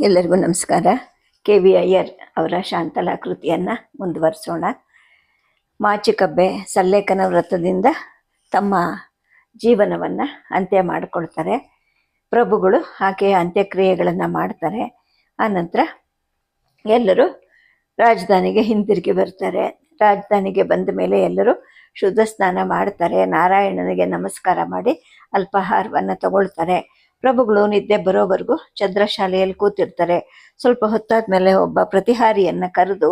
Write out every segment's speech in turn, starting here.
ಎಲ್ಲರಿಗೂ ನಮಸ್ಕಾರ. K V Iyer ಅವರ ಶಾಂತಲಾ ಕೃತಿಯನ್ನು ಮುಂದುವರಿಸೋಣ. ಮಾಚಿಕಬ್ಬೆ ಸಲ್ಲೇಖನ ವ್ರತದಿಂದ ತಮ್ಮ ಜೀವನವನ್ನು ಅಂತ್ಯ ಮಾಡಿಕೊಳ್ತಾರೆ. ಪ್ರಭುಗಳು ಆಕೆಯ ಅಂತ್ಯಕ್ರಿಯೆಗಳನ್ನು ಮಾಡ್ತಾರೆ. ಆನಂತರ ಎಲ್ಲರೂ ರಾಜಧಾನಿಗೆ ಹಿಂದಿರುಗಿ ಬರ್ತಾರೆ. ರಾಜಧಾನಿಗೆ ಬಂದ ಮೇಲೆ ಎಲ್ಲರೂ ಶುದ್ಧ ಸ್ನಾನ ಮಾಡ್ತಾರೆ. ನಾರಾಯಣನಿಗೆ ನಮಸ್ಕಾರ ಮಾಡಿ ಅಲ್ಪಾಹಾರವನ್ನು ತಗೊಳ್ತಾರೆ. ಪ್ರಭುಗಳು ನಿದ್ದೆ ಬರೋವರೆಗೂ ಚಂದ್ರಶಾಲೆಯಲ್ಲಿ ಕೂತಿರ್ತಾರೆ. ಸ್ವಲ್ಪ ಹೊತ್ತಾದ್ಮೇಲೆ ಒಬ್ಬ ಪ್ರತಿಹಾರಿಯನ್ನ ಕರೆದು,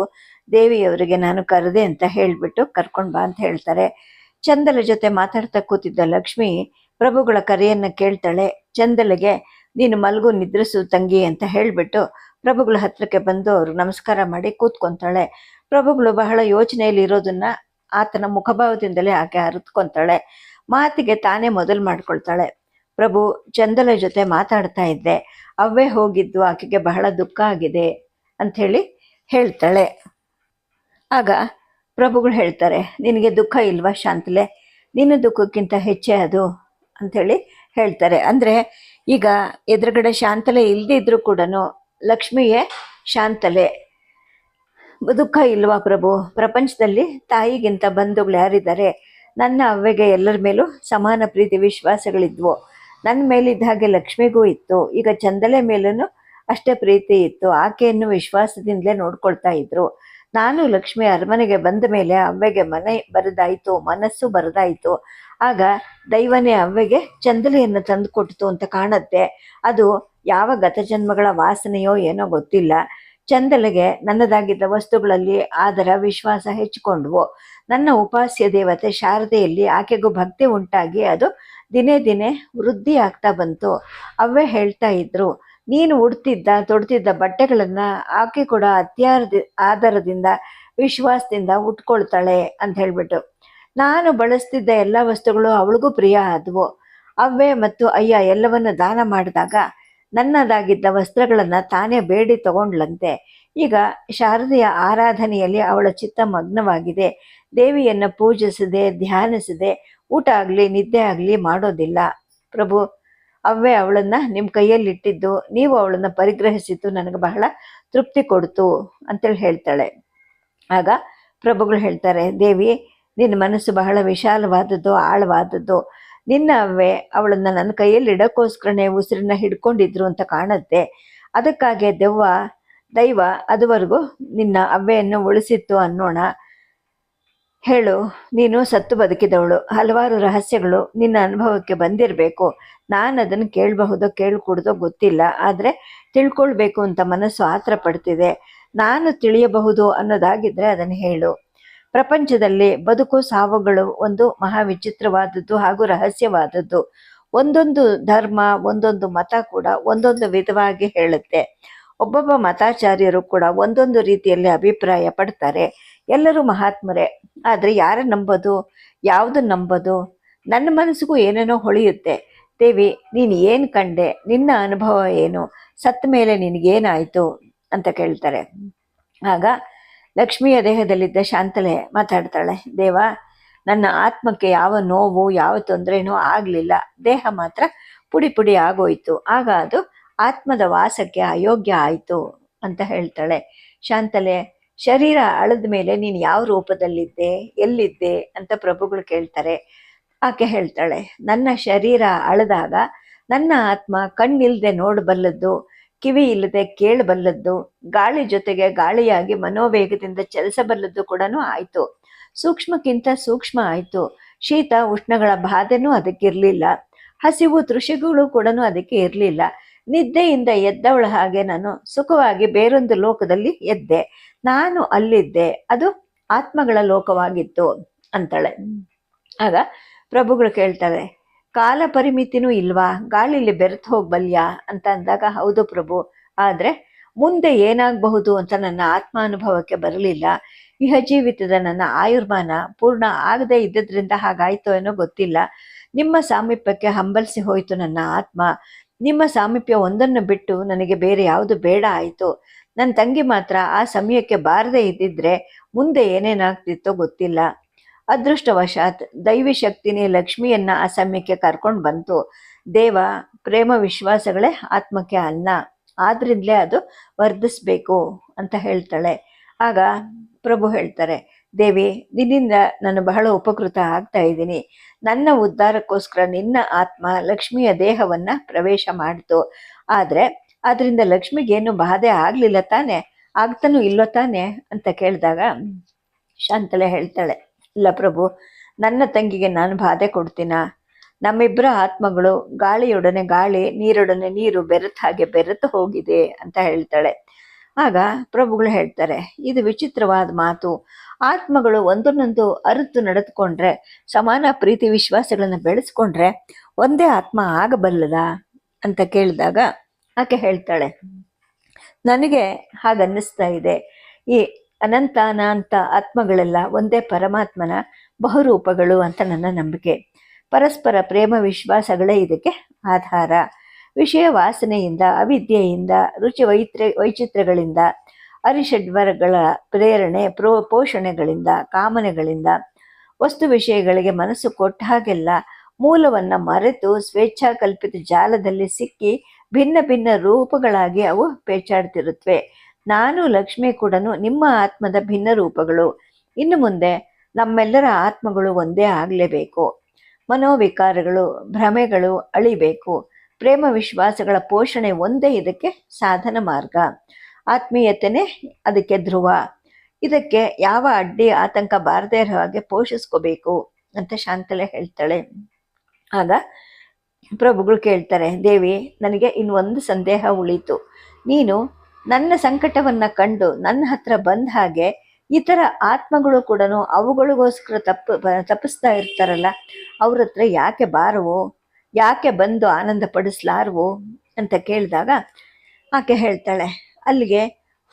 ದೇವಿಯವರಿಗೆ ನಾನು ಕರೆದೆ ಅಂತ ಹೇಳ್ಬಿಟ್ಟು ಕರ್ಕೊಂಡ್ ಬಾ ಅಂತ ಹೇಳ್ತಾರೆ. ಚಂದಲ ಜೊತೆ ಮಾತಾಡ್ತಾ ಕೂತಿದ್ದ ಲಕ್ಷ್ಮಿ ಪ್ರಭುಗಳ ಕರೆಯನ್ನ ಕೇಳ್ತಾಳೆ. ಚಂದಲಿಗೆ ನೀನು ಮಲಗು, ನಿದ್ರಿಸು ತಂಗಿ ಅಂತ ಹೇಳ್ಬಿಟ್ಟು ಪ್ರಭುಗಳ ಹತ್ರಕ್ಕೆ ಬಂದು ಅವರು ನಮಸ್ಕಾರ ಮಾಡಿ ಕೂತ್ಕೊಂತಾಳೆ. ಪ್ರಭುಗಳು ಬಹಳ ಯೋಚನೆಯಲ್ಲಿ ಇರೋದನ್ನ ಆತನ ಮುಖಭಾವದಿಂದಲೇ ಆಕೆ ಅರಿತ್ಕೊಂತಾಳೆ. ಮಾತಿಗೆ ತಾನೇ ಮೊದಲು ಮಾಡ್ಕೊಳ್ತಾಳೆ. ಪ್ರಭು ಚಂದಲ ಜೊತೆ ಮಾತಾಡ್ತಾ ಇದ್ದೆ. ಅವೇ ಹೋಗಿದ್ದು, ಆಕೆಗೆ ಬಹಳ ದುಃಖ ಆಗಿದೆ ಅಂಥೇಳಿ ಹೇಳ್ತಾಳೆ. ಆಗ ಪ್ರಭುಗಳು ಹೇಳ್ತಾರೆ, ನಿನಗೆ ದುಃಖ ಇಲ್ವಾ ಶಾಂತಲೆ? ನಿನ್ನ ದುಃಖಕ್ಕಿಂತ ಹೆಚ್ಚೇ ಅದು ಅಂಥೇಳಿ ಹೇಳ್ತಾರೆ. ಅಂದರೆ ಈಗ ಎದುರುಗಡೆ ಶಾಂತಲೆ ಇಲ್ಲದಿದ್ರೂ ಕೂಡ ಲಕ್ಷ್ಮಿಯೇ ಶಾಂತಲೆ. ದುಃಖ ಇಲ್ವಾ ಪ್ರಭು? ಪ್ರಪಂಚದಲ್ಲಿ ತಾಯಿಗಿಂತ ಬಂಧುಗಳು ಯಾರಿದ್ದಾರೆ? ನನ್ನ ಅವ್ವೆಗೆ ಎಲ್ಲರ ಮೇಲೂ ಸಮಾನ ಪ್ರೀತಿ, ವಿಶ್ವಾಸಗಳಿದ್ವು. ನನ್ನ ಮೇಲಿದ್ದ ಹಾಗೆ ಲಕ್ಷ್ಮಿಗೂ ಇತ್ತು. ಈಗ ಚಂದಲೆ ಮೇಲೂ ಅಷ್ಟೇ ಪ್ರೀತಿ ಇತ್ತು. ಆಕೆಯನ್ನು ವಿಶ್ವಾಸದಿಂದಲೇ ನೋಡ್ಕೊಳ್ತಾ ಇದ್ರು. ನಾನು ಲಕ್ಷ್ಮಿ ಅರಮನೆಗೆ ಬಂದ ಮೇಲೆ ಅವ್ವೆಗೆ ಮನೆ ಬರದಾಯಿತು, ಮನಸ್ಸು ಬರದಾಯಿತು. ಆಗ ದೈವನೇ ಅವ್ವೆಗೆ ಚಂದಲೆಯನ್ನು ತಂದು ಕೊಟ್ಟಿತು ಅಂತ ಕಾಣುತ್ತೆ. ಅದು ಯಾವ ಗತಜನ್ಮಗಳ ವಾಸನೆಯೋ ಏನೋ ಗೊತ್ತಿಲ್ಲ. ಚಂದಲೆಗೆ ನನ್ನದಾಗಿದ್ದ ವಸ್ತುಗಳಲ್ಲಿ ಆದರ, ವಿಶ್ವಾಸ ಹೆಚ್ಚಿಕೊಂಡವು. ನನ್ನ ಉಪಾಸ್ಯ ದೇವತೆ ಶಾರದೆಯಲ್ಲಿ ಆಕೆಗೂ ಭಕ್ತಿ ಉಂಟಾಗಿ ಅದು ದಿನೇ ದಿನೇ ವೃದ್ಧಿ ಆಗ್ತಾ ಬಂತು. ಅವೇ ಹೇಳ್ತಾ ಇದ್ರು, ನೀನು ಉಡ್ತಿದ್ದ, ತೊಡ್ತಿದ್ದ ಬಟ್ಟೆಗಳನ್ನ ಆಕೆ ಕೂಡ ಅತ್ಯಾರದ, ಆಧಾರದಿಂದ, ವಿಶ್ವಾಸದಿಂದ ಉಟ್ಕೊಳ್ತಾಳೆ ಅಂತ ಹೇಳ್ಬಿಟ್ಟು. ನಾನು ಬಳಸ್ತಿದ್ದ ಎಲ್ಲ ವಸ್ತುಗಳು ಅವಳಿಗೂ ಪ್ರಿಯ ಆದವು. ಅವ್ವೆ ಮತ್ತು ಅಯ್ಯ ಎಲ್ಲವನ್ನು ದಾನ ಮಾಡಿದಾಗ ನನ್ನದಾಗಿದ್ದ ವಸ್ತ್ರಗಳನ್ನ ತಾನೇ ಬೇಡಿ ತಗೊಂಡ್ಲಂತೆ ಈಗ ಶಾರದೆಯ ಆರಾಧನೆಯಲ್ಲಿ ಅವಳ ಚಿತ್ತ ಮಗ್ನವಾಗಿದೆ. ದೇವಿಯನ್ನ ಪೂಜಿಸದೆ, ಧ್ಯಾನಿಸದೆ ಊಟ ಆಗಲಿ, ನಿದ್ದೆ ಆಗಲಿ ಮಾಡೋದಿಲ್ಲ. ಪ್ರಭು, ಅವ್ವೇ ಅವಳನ್ನ ನಿಮ್ಮ ಕೈಯಲ್ಲಿ ಇಟ್ಟಿದ್ದು ನೀವು ಅವಳನ್ನ ಪರಿಗ್ರಹಿಸಿದ್ದು ನನಗೆ ಬಹಳ ತೃಪ್ತಿ ಕೊಡ್ತು ಅಂತೇಳಿ ಹೇಳ್ತಾಳೆ. ಆಗ ಪ್ರಭುಗಳು ಹೇಳ್ತಾರೆ, ದೇವಿ, ನಿನ್ನ ಮನಸ್ಸು ಬಹಳ ವಿಶಾಲವಾದದ್ದು, ಆಳವಾದದ್ದು. ನಿನ್ನ ಅವ್ವೆ ಅವಳನ್ನ ನನ್ನ ಕೈಯಲ್ಲಿ ಇಡೋಕ್ಕೋಸ್ಕರನೇ ಉಸಿರನ್ನ ಹಿಡ್ಕೊಂಡಿದ್ರು ಅಂತ ಕಾಣುತ್ತೆ. ಅದಕ್ಕಾಗಿ ದೆವ್ವ, ದೈವ, ಅದುವರೆಗೂ ನಿನ್ನ ಅವ್ವೆಯನ್ನು ಉಳಿಸಿತ್ತು ಅನ್ನೋಣ. ಹೇಳು, ನೀನು ಸತ್ತು ಬದುಕಿದವಳು. ಹಲವಾರು ರಹಸ್ಯಗಳು ನಿನ್ನ ಅನುಭವಕ್ಕೆ ಬಂದಿರಬೇಕು. ನಾನು ಅದನ್ನು ಕೇಳಬಹುದೋ ಕೇಳ್ಕೂಡ್ದೋ ಗೊತ್ತಿಲ್ಲ. ಆದರೆ ತಿಳ್ಕೊಳ್ಬೇಕು ಅಂತ ಮನಸ್ಸು ಆತ್ರ ಪಡ್ತಿದೆ ನಾನು ತಿಳಿಯಬಹುದು ಅನ್ನೋದಾಗಿದ್ದರೆ ಅದನ್ನು ಹೇಳು. ಪ್ರಪಂಚದಲ್ಲಿ ಬದುಕು ಸಾವುಗಳು ಒಂದು ಮಹಾ ವಿಚಿತ್ರವಾದದ್ದು ಹಾಗೂ ರಹಸ್ಯವಾದದ್ದು. ಒಂದೊಂದು ಧರ್ಮ, ಒಂದೊಂದು ಮತ ಕೂಡ ಒಂದೊಂದು ವಿಧವಾಗಿ ಹೇಳುತ್ತೆ. ಒಬ್ಬೊಬ್ಬ ಮತಾಚಾರ್ಯರು ಕೂಡ ಒಂದೊಂದು ರೀತಿಯಲ್ಲಿ ಅಭಿಪ್ರಾಯ ಪಡ್ತಾರೆ ಎಲ್ಲರೂ ಮಹಾತ್ಮರೇ. ಆದರೆ ಯಾರ ನಂಬೋದು? ಯಾವುದು ನಂಬೋದು? ನನ್ನ ಮನಸ್ಸಿಗೂ ಏನೇನೋ ಹೊಳೆಯುತ್ತೆ. ದೇವಿ, ನೀನು ಏನು ಕಂಡೆ? ನಿನ್ನ ಅನುಭವ ಏನು? ಸತ್ತ ಮೇಲೆ ನಿನಗೇನಾಯಿತು? ಅಂತ ಕೇಳ್ತಾರೆ. ಆಗ ಲಕ್ಷ್ಮಿಯ ದೇಹದಲ್ಲಿದ್ದ ಶಾಂತಲೆ ಮಾತಾಡ್ತಾಳೆ. ದೇವ, ನನ್ನ ಆತ್ಮಕ್ಕೆ ಯಾವ ನೋವು, ಯಾವ ತೊಂದರೆನೂ ಆಗಲಿಲ್ಲ. ದೇಹ ಮಾತ್ರ ಪುಡಿ ಪುಡಿ ಆಗೋಯ್ತು. ಆಗ ಅದು ಆತ್ಮದ ವಾಸಕ್ಕೆ ಅಯೋಗ್ಯ ಆಯಿತು ಅಂತ ಹೇಳ್ತಾಳೆ. ಶಾಂತಲೆ ಶರೀರ ಅಳದ ಮೇಲೆ ನೀನು ಯಾವ ರೂಪದಲ್ಲಿದ್ದೆ, ಎಲ್ಲಿದ್ದೆ ಅಂತ ಪ್ರಭುಗಳು ಕೇಳ್ತಾರೆ. ಆಕೆ ಹೇಳ್ತಾಳೆ, ನನ್ನ ಶರೀರ ಅಳದಾಗ ನನ್ನ ಆತ್ಮ ಕಣ್ಣಿಲ್ದೆ ನೋಡಬಲ್ಲದ್ದು, ಕಿವಿ ಇಲ್ಲದೆ ಕೇಳಬಲ್ಲದ್ದು, ಗಾಳಿ ಜೊತೆಗೆ ಗಾಳಿಯಾಗಿ ಮನೋವೇಗದಿಂದ ಚಲಿಸಬಲ್ಲದ್ದು ಕೂಡ ಆಯಿತು. ಸೂಕ್ಷ್ಮಕ್ಕಿಂತ ಸೂಕ್ಷ್ಮ ಆಯಿತು. ಶೀತ, ಉಷ್ಣಗಳ ಬಾಧೆನೂ ಅದಕ್ಕಿರಲಿಲ್ಲ. ಹಸಿವು, ತೃಷಿಗಳು ಕೂಡ ಅದಕ್ಕೆ ಇರಲಿಲ್ಲ. ನಿದ್ದೆಯಿಂದ ಎದ್ದವಳ ಹಾಗೆ ನಾನು ಸುಖವಾಗಿ ಬೇರೊಂದು ಲೋಕದಲ್ಲಿ ಎದ್ದೆ. ನಾನು ಅಲ್ಲಿದ್ದೆ, ಅದು ಆತ್ಮಗಳ ಲೋಕವಾಗಿತ್ತು ಅಂತಾಳೆ. ಆಗ ಪ್ರಭುಗಳು ಕೇಳ್ತಾರೆ ಕಾಲ ಪರಿಮಿತಿನೂ ಇಲ್ವಾ? ಗಾಳಿಲಿ ಬೆರೆತು ಹೋಗ್ಬಲ್ಯಾ? ಅಂತ ಅಂದಾಗ, ಹೌದು ಪ್ರಭು, ಆದ್ರೆ ಮುಂದೆ ಏನಾಗಬಹುದು ಅಂತ ನನ್ನ ಆತ್ಮ ಅನುಭವಕ್ಕೆ ಬರಲಿಲ್ಲ. ಇಹ ಜೀವಿತದ ನನ್ನ ಆಯುರ್ಮಾನ ಪೂರ್ಣ ಆಗದೆ ಇದ್ದದ್ರಿಂದ ಹಾಗಾಯ್ತೋ ಏನೋ ಗೊತ್ತಿಲ್ಲ. ನಿಮ್ಮ ಸಾಮೀಪ್ಯಕ್ಕೆ ಹಂಬಲಿಸಿ ಹೋಯಿತು ನನ್ನ ಆತ್ಮ. ನಿಮ್ಮ ಸಾಮೀಪ್ಯ ಒಂದನ್ನು ಬಿಟ್ಟು ನನಗೆ ಬೇರೆ ಯಾವುದು ಬೇಡ ಆಯಿತು. ನನ್ನ ತಂಗಿ ಮಾತ್ರ ಆ ಸಮಯಕ್ಕೆ ಬಾರದೇ ಇದ್ದಿದ್ರೆ ಮುಂದೆ ಏನೇನಾಗ್ತಿತ್ತೋ ಗೊತ್ತಿಲ್ಲ. ಅದೃಷ್ಟವಶಾತ್ ದೈವಿ ಶಕ್ತಿನೇ ಲಕ್ಷ್ಮಿಯನ್ನ ಆ ಸಮಯಕ್ಕೆ ಕರ್ಕೊಂಡು ಬಂತು. ದೇವ, ಪ್ರೇಮ, ವಿಶ್ವಾಸಗಳೇ ಆತ್ಮಕ್ಕೆ ಅನ್ನ ಆದ್ರಿಂದಲೇ ಅದು ವರ್ಧಿಸ್ಬೇಕು ಅಂತ ಹೇಳ್ತಾಳೆ. ಆಗ ಪ್ರಭು ಹೇಳ್ತಾರೆ, ದೇವಿ, ನಿನ್ನಿಂದ ನಾನು ಬಹಳ ಉಪಕೃತ ಆಗ್ತಾ ಇದ್ದೀನಿ. ನನ್ನ ಉದ್ಧಾರಕ್ಕೋಸ್ಕರ ನಿನ್ನ ಆತ್ಮ ಲಕ್ಷ್ಮಿಯ ದೇಹವನ್ನ ಪ್ರವೇಶ ಮಾಡಿತು. ಆದ್ರೆ ಅದರಿಂದ ಲಕ್ಷ್ಮಿಗೇನು ಬಾಧೆ ಆಗ್ಲಿಲ್ಲ ತಾನೆ? ಆಗ್ತಾನೂ ಇಲ್ಲೋ ತಾನೆ? ಅಂತ ಕೇಳಿದಾಗ ಶಾಂತಲೆ ಹೇಳ್ತಾಳೆ, ಇಲ್ಲ ಪ್ರಭು, ನನ್ನ ತಂಗಿಗೆ ನಾನು ಬಾಧೆ ಕೊಡ್ತೀನ? ನಮ್ಮಿಬ್ಬರ ಆತ್ಮಗಳು ಗಾಳಿಯೊಡನೆ ಗಾಳಿ, ನೀರೊಡನೆ ನೀರು ಬೆರೆತ ಹಾಗೆ ಬೆರೆತು ಹೋಗಿದೆ ಅಂತ ಹೇಳ್ತಾಳೆ. ಆಗ ಪ್ರಭುಗಳು ಹೇಳ್ತಾರೆ, ಇದು ವಿಚಿತ್ರವಾದ ಮಾತು. ಆತ್ಮಗಳು ಒಂದನ್ನೊಂದು ಅರಿತು ನಡೆದುಕೊಂಡ್ರೆ, ಸಮಾನ ಪ್ರೀತಿ ವಿಶ್ವಾಸಗಳನ್ನು ಬೆಳೆಸ್ಕೊಂಡ್ರೆ ಒಂದೇ ಆತ್ಮ ಆಗಬಲ್ಲದ? ಅಂತ ಕೇಳಿದಾಗ ಆಕೆ ಹೇಳ್ತಾಳೆ, ನನಗೆ ಹಾಗನ್ನಿಸ್ತಾ ಇದೆ. ಈ ಅನಂತ ಅನಂತ ಆತ್ಮಗಳೆಲ್ಲ ಒಂದೇ ಪರಮಾತ್ಮನ ಬಹುರೂಪಗಳು ಅಂತ ನನ್ನ ನಂಬಿಕೆ. ಪರಸ್ಪರ ಪ್ರೇಮ, ವಿಶ್ವಾಸಗಳೇ ಇದಕ್ಕೆ ಆಧಾರ. ವಿಷಯ ವಾಸನೆಯಿಂದ, ಅವಿದ್ಯೆಯಿಂದ, ರುಚಿ ವೈತ್ರ ವೈಚಿತ್ರ್ಯಗಳಿಂದ ಅರಿಷಡ್ವರಗಳ ಪ್ರೇರಣೆ, ಪ್ರೋ, ಪೋಷಣೆಗಳಿಂದ, ಕಾಮನೆಗಳಿಂದ, ವಸ್ತು ವಿಷಯಗಳಿಗೆ ಮನಸ್ಸು ಕೊಟ್ಟ ಹಾಗೆಲ್ಲ ಮೂಲವನ್ನು ಮರೆತು ಸ್ವೇಚ್ಛಾಕಲ್ಪಿತ ಜಾಲದಲ್ಲಿ ಸಿಕ್ಕಿ ಭಿನ್ನ ಭಿನ್ನ ರೂಪಗಳಾಗಿ ಅವು ಪೇಚಾಡ್ತಿರುತ್ತವೆ ನಾನು ಲಕ್ಷ್ಮಿ ಕೂಡ ನಿಮ್ಮ ಆತ್ಮದ ಭಿನ್ನ ರೂಪಗಳು. ಇನ್ನು ಮುಂದೆ ನಮ್ಮೆಲ್ಲರ ಆತ್ಮಗಳು ಒಂದೇ ಆಗಲೇಬೇಕು. ಮನೋವಿಕಾರಗಳು, ಭ್ರಮೆಗಳು ಅಳಿಬೇಕು. ಪ್ರೇಮ ವಿಶ್ವಾಸಗಳ ಪೋಷಣೆ ಒಂದೇ ಇದಕ್ಕೆ ಸಾಧನ ಮಾರ್ಗ. ಆತ್ಮೀಯತೆನೇ ಅದಕ್ಕೆ ಧ್ರುವ. ಇದಕ್ಕೆ ಯಾವ ಅಡ್ಡಿ ಆತಂಕ ಬಾರದೇ ಇರೋ ಹಾಗೆ ಪೋಷಿಸ್ಕೋಬೇಕು ಅಂತ ಶಾಂತಲೆ ಹೇಳ್ತಾಳೆ. ಆಗ ಪ್ರಭುಗಳು ಕೇಳ್ತಾರೆ, ದೇವಿ, ನನಗೆ ಇನ್ನೊಂದು ಸಂದೇಹ ಉಳಿತು. ನೀನು ನನ್ನ ಸಂಕಟವನ್ನ ಕಂಡು ನನ್ನ ಹತ್ರ ಬಂದ ಹಾಗೆ ಇತರ ಆತ್ಮಗಳು ಕೂಡ ಅವುಗಳಿಗೋಸ್ಕರ ತಪ್ಪು ತಪ್ಪಿಸ್ತಾ ಇರ್ತಾರಲ್ಲ, ಅವ್ರ ಹತ್ರ ಯಾಕೆ ಬಾರವು, ಯಾಕೆ ಬಂದು ಆನಂದ ಪಡಿಸ್ಲಾರವು? ಅಂತ ಕೇಳಿದಾಗ ಆಕೆ ಹೇಳ್ತಾಳೆ, ಅಲ್ಲಿಗೆ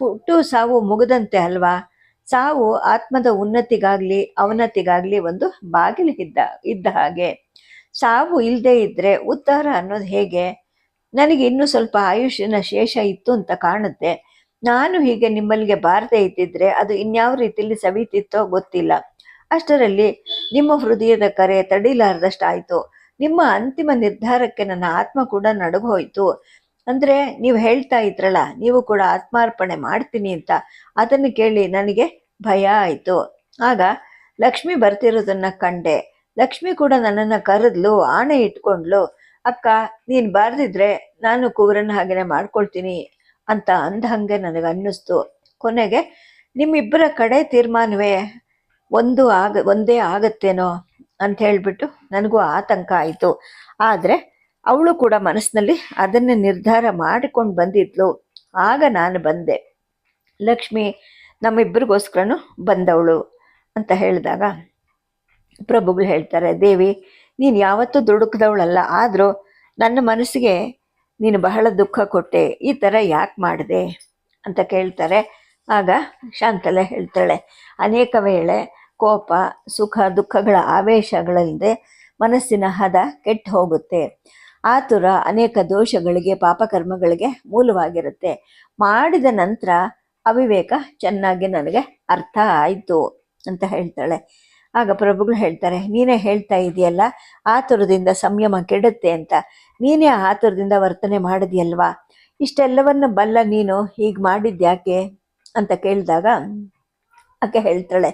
ಹುಟ್ಟು ಸಾವು ಮುಗದಂತೆ ಅಲ್ವಾ? ಸಾವು ಆತ್ಮದ ಉನ್ನತಿಗಾಗಲಿ, ಅವನತಿಗಾಗಲಿ ಒಂದು ಬಾಗಿಲು ಇದ್ದ ಇದ್ದ ಹಾಗೆ. ಸಾವು ಇಲ್ಲದೆ ಇದ್ರೆ ಉದ್ಧಾರ ಅನ್ನೋದು ಹೇಗೆ? ನನಗೆ ಇನ್ನೂ ಸ್ವಲ್ಪ ಆಯುಷ್ಯನ ಶೇಷ ಇತ್ತು ಅಂತ ಕಾಣುತ್ತೆ. ನಾನು ಹೀಗೆ ನಿಮ್ಮಲ್ಲಿಗೆ ಬಾರದೆ ಇದ್ದಿದ್ರೆ ಅದು ಇನ್ಯಾವ ರೀತಿಯಲ್ಲಿ ಸವಿತಿತ್ತೋ ಗೊತ್ತಿಲ್ಲ. ಅಷ್ಟರಲ್ಲಿ ನಿಮ್ಮ ಹೃದಯದ ಕರೆ ತಡಿಲಾರದಷ್ಟಾಯ್ತು. ನಿಮ್ಮ ಅಂತಿಮ ನಿರ್ಧಾರಕ್ಕೆ ನನ್ನ ಆತ್ಮ ಕೂಡ ನಡಗೋಯ್ತು. ಅಂದ್ರೆ ನೀವು ಹೇಳ್ತಾ ಇದ್ರಲ್ಲ, ನೀವು ಕೂಡ ಆತ್ಮಾರ್ಪಣೆ ಮಾಡ್ತೀನಿ ಅಂತ ಅದನ್ನು ಕೇಳಿ ನನಗೆ ಭಯ ಆಯಿತು. ಆಗ ಲಕ್ಷ್ಮಿ ಬರ್ತಿರೋದನ್ನ ಕಂಡೆ. ಲಕ್ಷ್ಮಿ ಕೂಡ ನನ್ನನ್ನು ಕರೆದ್ಲು, ಆಣೆ ಇಟ್ಕೊಂಡ್ಲು, ಅಕ್ಕ, ನೀನು ಬಾರ್ದಿದ್ರೆ ನಾನು ಕುವರನ್ನ ಹಾಗೇನೆ ಮಾಡ್ಕೊಳ್ತೀನಿ ಅಂತ ಅಂದ ಹಾಗೆ ನನಗೆ ಅನ್ನಿಸ್ತು ಕೊನೆಗೆ, ನಿಮ್ಮಿಬ್ಬರ ಕಡೆ ತೀರ್ಮಾನವೇ ಒಂದು ಆಗ, ಒಂದೇ ಆಗತ್ತೇನೋ? ಅಂತ ಹೇಳಿಬಿಟ್ಟು ನನಗೂ ಆತಂಕ ಆಯಿತು. ಆದರೆ, ಅವಳು ಕೂಡ ಮನಸ್ಸಿನಲ್ಲಿ ಅದನ್ನೇ ನಿರ್ಧಾರ ಮಾಡಿಕೊಂಡು ಬಂದಿದ್ಲು. ಆಗ ನಾನು ಬಂದೆ. ಲಕ್ಷ್ಮಿ, ನಮ್ಮಿಬ್ಬರಿಗೋಸ್ಕರನು ಬಂದವಳು ಅಂತ ಹೇಳಿದಾಗ ಪ್ರಭುಗಳು ಹೇಳ್ತಾರೆ, ದೇವಿ, ನೀನು ಯಾವತ್ತೂ ದುಡುಕದವಳಲ್ಲ, ಆದರೂ ನನ್ನ ಮನಸ್ಸಿಗೆ ನೀನು ಬಹಳ ದುಃಖ ಕೊಟ್ಟೆ, ಈ ಥರ ಯಾಕೆ ಮಾಡಿದೆ? ಅಂತ ಕೇಳ್ತಾರೆ. ಆಗ ಶಾಂತಲೆ ಹೇಳ್ತಾಳೆ, ಅನೇಕ ವೇಳೆ ಕೋಪ, ಸುಖ, ದುಃಖಗಳ ಆವೇಶಗಳಲ್ಲದೆ ಮನಸ್ಸಿನ ಹದ ಕೆಟ್ಟು ಹೋಗುತ್ತೆ. ಆತುರ ಅನೇಕ ದೋಷಗಳಿಗೆ, ಪಾಪಕರ್ಮಗಳಿಗೆ ಮೂಲವಾಗಿರುತ್ತೆ. ಮಾಡಿದ ನಂತರ ಅವಿವೇಕ ಚೆನ್ನಾಗಿ ನನಗೆ ಅರ್ಥ ಆಯಿತು ಅಂತ ಹೇಳ್ತಾಳೆ. ಆಗ ಪ್ರಭುಗಳು ಹೇಳ್ತಾರೆ, ನೀನೇ ಹೇಳ್ತಾ ಇದೆಯಲ್ಲ ಆತುರದಿಂದ ಸಂಯಮ ಕೆಡುತ್ತೆ ಅಂತ. ನೀನೇ ಆತುರದಿಂದ ವರ್ತನೆ ಮಾಡಿದ್ಯಲ್ವಾ? ಇಷ್ಟೆಲ್ಲವನ್ನು ಬಲ್ಲ ನೀನು ಹೀಗೆ ಮಾಡಿದ್ಯಾಕೆ ಅಂತ ಕೇಳಿದಾಗ ಆಕೆ ಹೇಳ್ತಾಳೆ,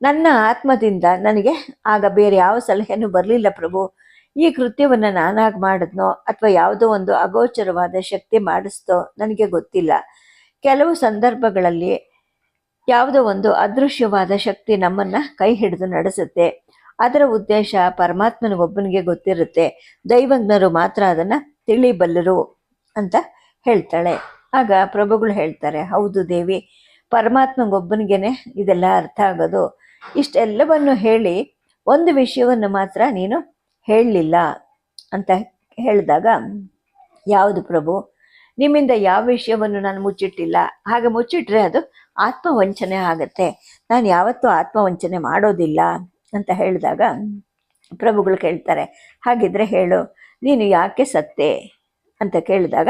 ನನ್ನ ಆತ್ಮದಿಂದ ನನಗೆ ಆಗ ಬೇರೆ ಯಾವ ಸಲಹೆನೂ ಬರಲಿಲ್ಲ ಪ್ರಭು. ಈ ಕೃತ್ಯವನ್ನು ನಾನಾಗಿ ಮಾಡಿದ್ನೋ ಅಥವಾ ಯಾವುದೋ ಒಂದು ಅಗೋಚರವಾದ ಶಕ್ತಿ ಮಾಡಿಸ್ತೋ ನನಗೆ ಗೊತ್ತಿಲ್ಲ. ಕೆಲವು ಸಂದರ್ಭಗಳಲ್ಲಿ ಯಾವುದೋ ಒಂದು ಅದೃಶ್ಯವಾದ ಶಕ್ತಿ ನಮ್ಮನ್ನ ಕೈ ಹಿಡಿದು ನಡೆಸುತ್ತೆ. ಅದರ ಉದ್ದೇಶ ಪರಮಾತ್ಮನಿಗೊಬ್ಬನಿಗೆ ಗೊತ್ತಿರುತ್ತೆ. ದೈವಜ್ಞರು ಮಾತ್ರ ಅದನ್ನ ತಿಳಿಬಲ್ಲರು ಅಂತ ಹೇಳ್ತಾಳೆ. ಆಗ ಪ್ರಭುಗಳು ಹೇಳ್ತಾರೆ, ಹೌದು ದೇವಿ ಪರಮಾತ್ಮಗೊಬ್ಬನಿಗೇನೆ ಇದೆಲ್ಲ ಅರ್ಥ ಆಗೋದು. ಇಷ್ಟೆಲ್ಲವನ್ನು ಹೇಳಿ ಒಂದು ವಿಷಯವನ್ನು ಮಾತ್ರ ನೀನು ಹೇಳಲಿಲ್ಲ ಅಂತ ಹೇಳಿದಾಗ, ಯಾವುದು ಪ್ರಭು? ನಿಮ್ಮಿಂದ ಯಾವ ವಿಷಯವನ್ನು ನಾನು ಮುಚ್ಚಿಟ್ಟಿಲ್ಲ? ಹಾಗೆ ಮುಚ್ಚಿಟ್ರೆ ಅದು ಆತ್ಮವಂಚನೆ ಆಗತ್ತೆ. ನಾನು ಯಾವತ್ತೂ ಆತ್ಮವಂಚನೆ ಮಾಡೋದಿಲ್ಲ ಅಂತ ಹೇಳಿದಾಗ ಪ್ರಭುಗಳು ಕೇಳ್ತಾರೆ, ಹಾಗಿದ್ರೆ ಹೇಳು, ನೀನು ಯಾಕೆ ಸತ್ತೆ? ಅಂತ ಕೇಳಿದಾಗ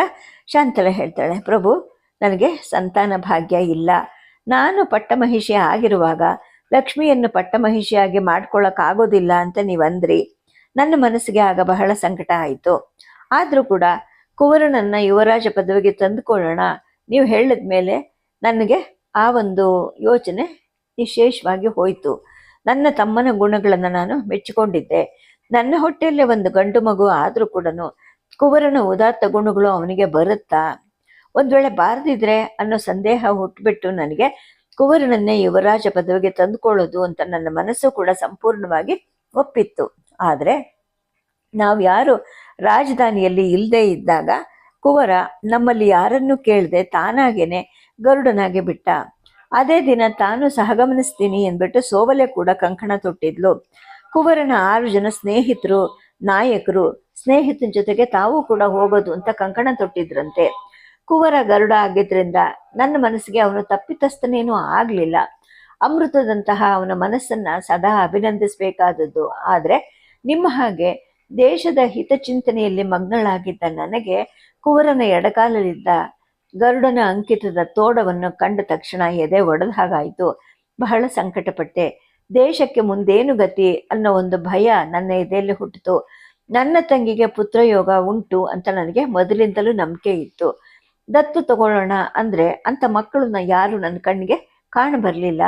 ಶಾಂತಲ ಹೇಳ್ತಾಳೆ, ಪ್ರಭು, ನನಗೆ ಸಂತಾನ ಭಾಗ್ಯ ಇಲ್ಲ. ನಾನು ಪಟ್ಟಮಹಿಷಿ ಆಗಿರುವಾಗ ಲಕ್ಷ್ಮಿಯನ್ನು ಪಟ್ಟಮಹಿಷಿಯಾಗಿ ಮಾಡ್ಕೊಳ್ಳೋಕ್ಕಾಗೋದಿಲ್ಲ ಅಂತ ನೀವಂದ್ರಿ. ನನ್ನ ಮನಸ್ಸಿಗೆ ಆಗ ಬಹಳ ಸಂಕಟ ಆಯಿತು. ಆದರೂ ಕೂಡ ಕುವರನನ್ನ ಯುವರಾಜ ಪದವಿಗೆ ತಂದುಕೊಳ್ಳೋಣ ನೀವು ಹೇಳಿದ ಮೇಲೆ ನನಗೆ ಆ ಒಂದು ಯೋಚನೆ ವಿಶೇಷವಾಗಿ ಹೋಯಿತು. ನನ್ನ ತಮ್ಮನ ಗುಣಗಳನ್ನು ನಾನು ಮೆಚ್ಚಿಕೊಂಡಿದ್ದೆ. ನನ್ನ ಹೊಟ್ಟೆಯಲ್ಲೇ ಒಂದು ಗಂಡು ಮಗು ಆದರೂ ಕೂಡ ಕುವರನ ಉದಾತ್ತ ಗುಣಗಳು ಅವನಿಗೆ ಬರುತ್ತಾ? ಒಂದು ವೇಳೆ ಬಾರದಿದ್ರೆ ಅನ್ನೋ ಸಂದೇಹ ಹುಟ್ಟುಬಿಟ್ಟು ನನಗೆ ಕುವರನನ್ನೇ ಯುವರಾಜ ಪದವಿಗೆ ತಂದುಕೊಳ್ಳೋದು ಅಂತ ನನ್ನ ಮನಸ್ಸು ಕೂಡ ಸಂಪೂರ್ಣವಾಗಿ ಒಪ್ಪಿತ್ತು. ಆದರೆ ನಾವು ಯಾರು ರಾಜಧಾನಿಯಲ್ಲಿ ಇಲ್ಲದೆ ಇದ್ದಾಗ ಕುವರ ನಮ್ಮಲ್ಲಿ ಯಾರನ್ನು ಕೇಳದೆ ತಾನಾಗೇನೆ ಗರುಡನಾಗಿ ಬಿಟ್ಟ. ಅದೇ ದಿನ ತಾನು ಸಹಗಮನಿಸ್ತೀನಿ ಎಂದ್ಬಿಟ್ಟು ಸೋವಲೆ ಕೂಡ ಕಂಕಣ ತೊಟ್ಟಿದ್ಲು. ಕುವರನ ಆರು ಜನ ಸ್ನೇಹಿತರು, ನಾಯಕರು, ಸ್ನೇಹಿತನ ಜೊತೆಗೆ ತಾವು ಕೂಡ ಹೋಗೋದು ಅಂತ ಕಂಕಣ ತೊಟ್ಟಿದ್ರಂತೆ. ಕುವರ ಗರುಡ ಆಗಿದ್ರಿಂದ ನನ್ನ ಮನಸ್ಸಿಗೆ ಅವನು ತಪ್ಪಿತಸ್ಥನೇನೂ ಆಗ್ಲಿಲ್ಲ. ಅಮೃತದಂತಹ ಅವನ ಮನಸ್ಸನ್ನ ಸದಾ ಅಭಿನಂದಿಸಬೇಕಾದದ್ದು. ಆದ್ರೆ ನಿಮ್ಮ ಹಾಗೆ ದೇಶದ ಹಿತಚಿಂತನೆಯಲ್ಲಿ ಮಗ್ನಳಾಗಿದ್ದ ನನಗೆ ಕುವರನ ಎಡಕಾಲಲ್ಲಿದ್ದ ಗರುಡನ ಅಂಕಿತದ ತೋಡವನ್ನು ಕಂಡ ತಕ್ಷಣ ಎದೆ ಒಡೆದ ಹಾಗಾಯಿತು. ಬಹಳ ಸಂಕಟಪಟ್ಟೆ. ದೇಶಕ್ಕೆ ಮುಂದೇನು ಗತಿ ಅನ್ನೋ ಒಂದು ಭಯ ನನ್ನ ಎದೆಯಲ್ಲಿ ಹುಟ್ಟಿತು. ನನ್ನ ತಂಗಿಗೆ ಪುತ್ರಯೋಗ ಉಂಟು ಅಂತ ನನಗೆ ಮೊದಲಿಂದಲೂ ನಂಬಿಕೆ ಇತ್ತು. ದತ್ತು ತಗೊಳ್ಳೋಣ ಅಂದ್ರೆ ಅಂತ ಮಕ್ಕಳನ್ನ ಯಾರು ನನ್ನ ಕಣ್ಣಿಗೆ ಕಾಣ ಬರಲಿಲ್ಲ.